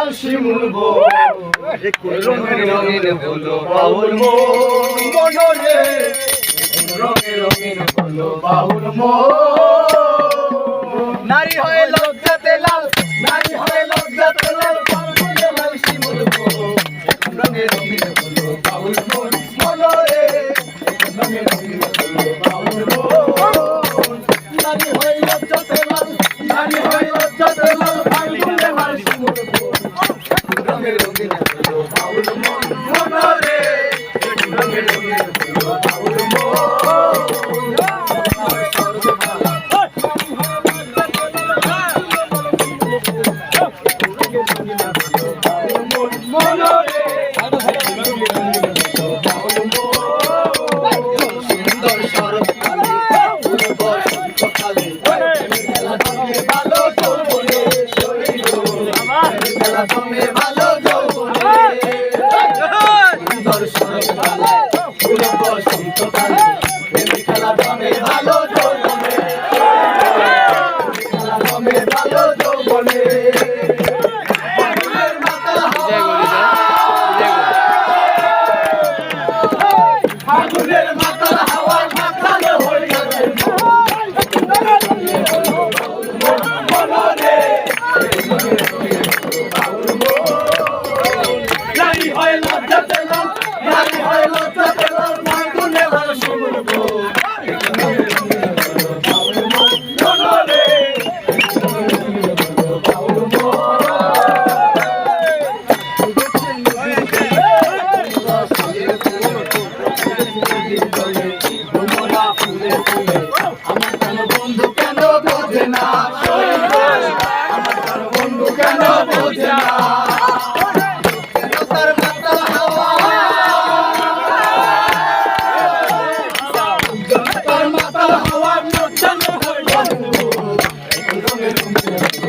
লাল শিমুল গো রঙে রঙিন হলো বাউল মন রে রঙে রঙিন হলো বাউল মন নারী হয়ে লজ্জাতে লাল, নারী হয়ে লজ্জাতে লাল লাল শিমুল গো রঙে রঙিন হলো বাউল মন মন রে রঙে রঙিন হলো বাউল মন নারী হয়ে লজ্জাতে লাল, নারী হয়ে লজ্জাতে লাল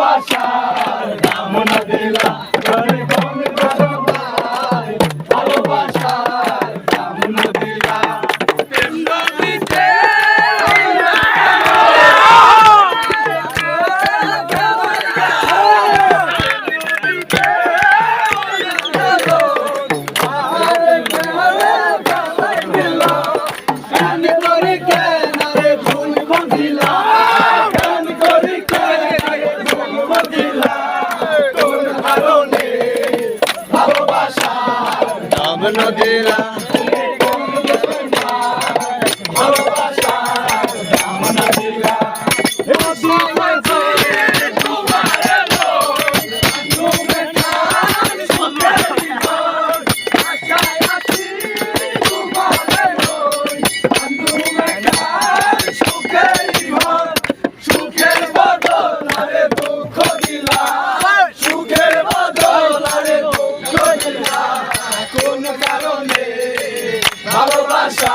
ভালোবাসার দাম না ভালোবাসা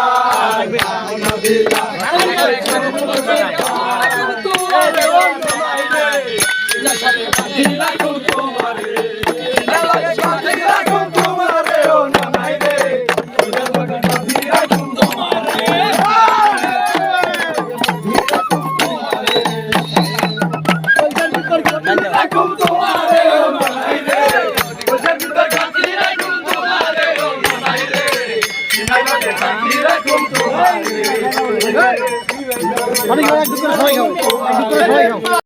অনেক একটু করে সবাই খাও একটু করে